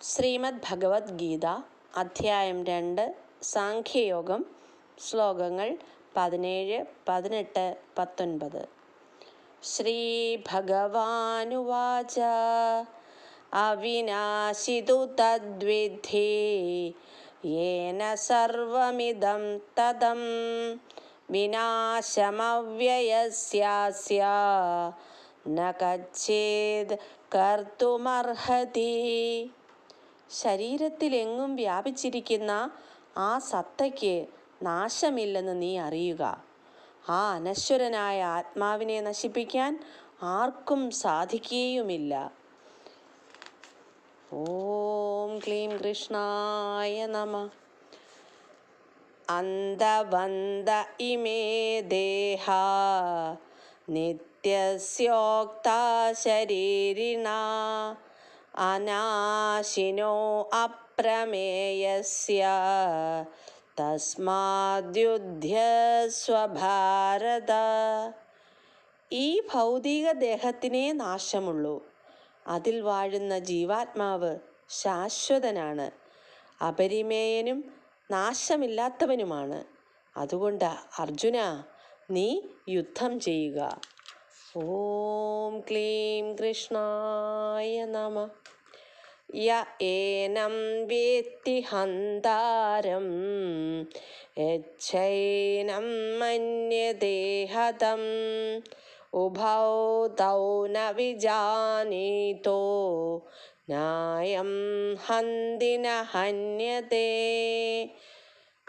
ശ്രീമദ് ഭഗവത്ഗീത അധ്യായം രണ്ട് സാഖ്യയോഗം ശ്ലോകങ്ങൾ പതിനേഴ് പതിനെട്ട് പത്തൊൻപത്. ശ്രീഭഗവാനുവാച അവിനാശിതു തദ്വിധി യേന സർവമിദം തദം വിനാശമവ്യയസ്യാസ്യ ന കർത്തുമർഹതി. ശരീരത്തിലെങ്ങും വ്യാപിച്ചിരിക്കുന്ന ആ സത്തയ്ക്ക് നാശമില്ലെന്ന് നീ അറിയുക. ആ അനശ്വരനായ ആത്മാവിനെ നശിപ്പിക്കാൻ ആർക്കും സാധിക്കുകയുമില്ല. ഓം ക്ലീം കൃഷ്ണായ നമ. അന്തവന്ത ഇമേ ദേഹ. നിത്യസ്യോക്ത ശരീരിണ. അനാശിനോ അപ്രമേയസ്യ. തസ്മാദ്യുദ്ധ്യസ്വഭാരത ഈ ഭൗതിക ദേഹത്തിനേ നാശമുള്ളൂ. അതിൽ വാഴുന്ന ജീവാത്മാവ് ശാശ്വതനാണ്. അപരിമേയനും നാശമില്ലാത്തവനുമാണ്. അതുകൊണ്ട് അർജുന നീ യുദ്ധം ചെയ്യുക. ഓം ക്ലീം കൃഷ്ണായ നമ. യ ഏനം വേത്തി ഹന്താരം. യച്ഛൈനം മന്യദേഹതം. ഉഭൗ തൗ ന വിജാനീതോ. ന്യായം ഹന്തിന ഹന്യതേ.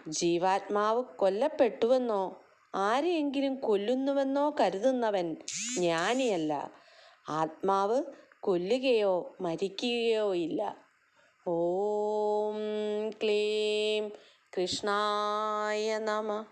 ജീവാത്മാവ് കൊല്ലപ്പെട്ടുവെന്നോ? ആരെയെങ്കിലും കൊല്ലുന്നുവെന്നോ കരുതുന്നവൻ ജ്ഞാനിയല്ല. ആത്മാവ് കൊല്ലുകയോ മരിക്കുകയോ ഇല്ല. ഓം ക്ലീം കൃഷ്ണായ നമ.